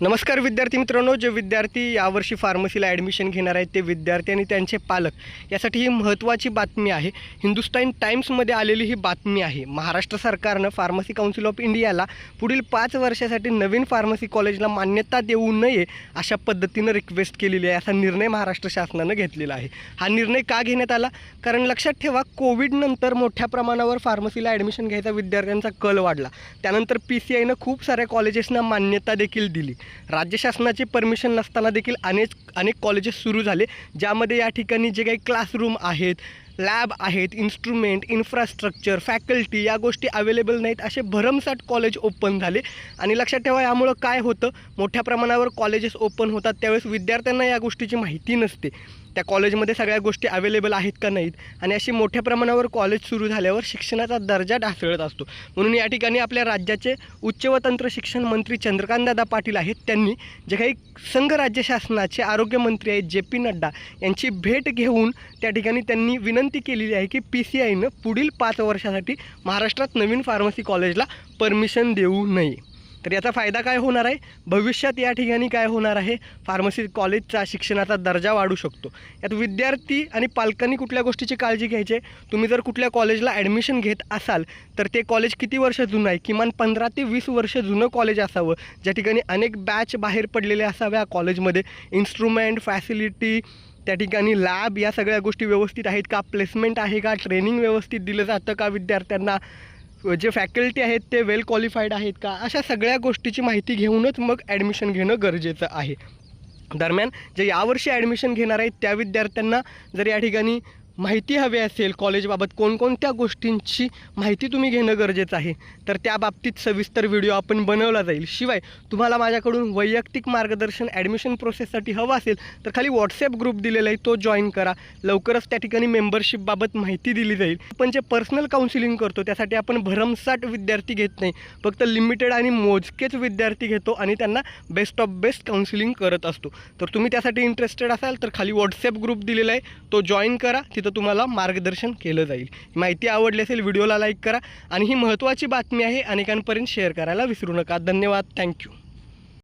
नमस्कार विद्यार्थी मित्रांनो जे विद्यार्थी यावर्षी फार्मसीला ॲडमिशन घेणार आहेत ते विद्यार्थी आणि त्यांचे पालक यासाठी ही महत्त्वाची बातमी आहे. हिंदुस्तान टाईम्समध्ये आलेली ही बातमी आहे. महाराष्ट्र सरकारनं फार्मसी काउन्सिल ऑफ इंडियाला पुढील पाच वर्षासाठी नवीन फार्मसी कॉलेजला मान्यता देऊ नये अशा पद्धतीनं रिक्वेस्ट केलेली आहे. असा निर्णय महाराष्ट्र शासनानं घेतलेला आहे. हा निर्णय का घेण्यात आला? कारण लक्षात ठेवा कोविडनंतर मोठ्या प्रमाणावर फार्मसीला ॲडमिशन घ्यायचा विद्यार्थ्यांचा कल वाढला. त्यानंतर पी सी आयनं खूप साऱ्या कॉलेजेसना मान्यता देखील दिली. राज्य शासनाची परमिशन नसताना देखील अनेक अनेक कॉलेजेस सुरू झाले ज्यामध्ये या ठिकाणी जे काही क्लासरूम आहेत लॅब आहेत इन्स्ट्रुमेंट इन्फ्रास्ट्रक्चर फॅकल्टी या गोष्टी अवेलेबल नाहीत. असे भरमसाठ कॉलेज ओपन झाले. आणि लक्षात ठेवा यामुळं काय होतं? मोठ्या प्रमाणावर कॉलेजेस ओपन होतात. त्यावेळेस विद्यार्थ्यांना या गोष्टीची माहिती नसते. त्या कॉलेजमध्ये सगळ्या गोष्टी अवेलेबल आहेत का नाहीत? आणि अशी मोठ्या प्रमाणावर कॉलेज सुरू झाल्यावर शिक्षणाचा दर्जा ढासळत असतो. म्हणून या ठिकाणी आपल्या राज्याचे उच्च व तंत्र शिक्षण मंत्री चंद्रकांतदादा पाटील आहेत. त्यांनी जे काही संघ राज्य शासनाचे आरोग्यमंत्री आहेत जे पी नड्डा यांची भेट घेऊन त्या ठिकाणी त्यांनी विनंती केलेली आहे की पी सी आयनं पुढील पाच वर्षासाठी महाराष्ट्रात नवीन फार्मसी कॉलेजला परमिशन देऊ नये. तर याचा फायदा काय होणार आहे? भविष्यात या ठिकाणी काय होणार आहे? फार्मसी कॉलेजचा शिक्षणाचा दर्जा वाढू शकतो. यात विद्यार्थी आणि पालकांनी कुठल्या गोष्टीची काळजी घ्यायची? आहे तुम्ही जर कुठल्या कॉलेजला ॲडमिशन घेत असाल तर ते कॉलेज किती वर्ष जुनं आहे? किमान पंधरा ते वीस वर्ष जुनं कॉलेज असावं. ज्या ठिकाणी अनेक बॅच बाहेर पडलेले असाव्या कॉलेजमध्ये. इन्स्ट्रुमेंट फॅसिलिटी त्या ठिकाणी लॅब या सगळ्या गोष्टी व्यवस्थित आहेत का? प्लेसमेंट आहे का? ट्रेनिंग व्यवस्थित दिलं जातं का विद्यार्थ्यांना? जे फॅकल्टी आहेत ते वेल क्वालिफाईड आहेत का? अशा सगळ्या गोष्टीची माहिती घेऊनच मग ॲडमिशन घेणं गरजेचं आहे. दरम्यान जे यावर्षी ॲडमिशन घेणार आहेत त्या विद्यार्थ्यांना जर या ठिकाणी माहिती हवी असेल कॉलेजबाबत कोणकोणत्या गोष्टींची माहिती तुम्ही घेणं गरजेचं आहे तर त्या बाबतीत सविस्तर व्हिडिओ आपण बनवला जाईल. शिवाय तुम्हाला माझ्याकडून वैयक्तिक मार्गदर्शन ॲडमिशन प्रोसेससाठी हवं असेल तर खाली व्हॉट्सॲप ग्रुप दिलेला आहे तो जॉईन करा. लवकरच त्या ठिकाणी मेंबरशिपबाबत माहिती दिली जाईल. आपण जे पर्सनल काउन्सिलिंग करतो त्यासाठी आपण भरमसाठ विद्यार्थी घेत नाही. फक्त लिमिटेड आणि मोजकेच विद्यार्थी घेतो आणि त्यांना बेस्ट ऑफ बेस्ट काउन्सिलिंग करत असतो. तर तुम्ही त्यासाठी इंटरेस्टेड असाल तर खाली व्हॉट्सॲप ग्रुप दिलेला आहे तो जॉईन करा. तिथं तुम्हाला मार्गदर्शन केलं जाईल. माहिती आवडली असेल व्हिडिओला लाईक करा आणि ही महत्त्वाची बातमी आहे अनेकांपर्यंत शेअर करायला विसरू नका. धन्यवाद. थँक्यू.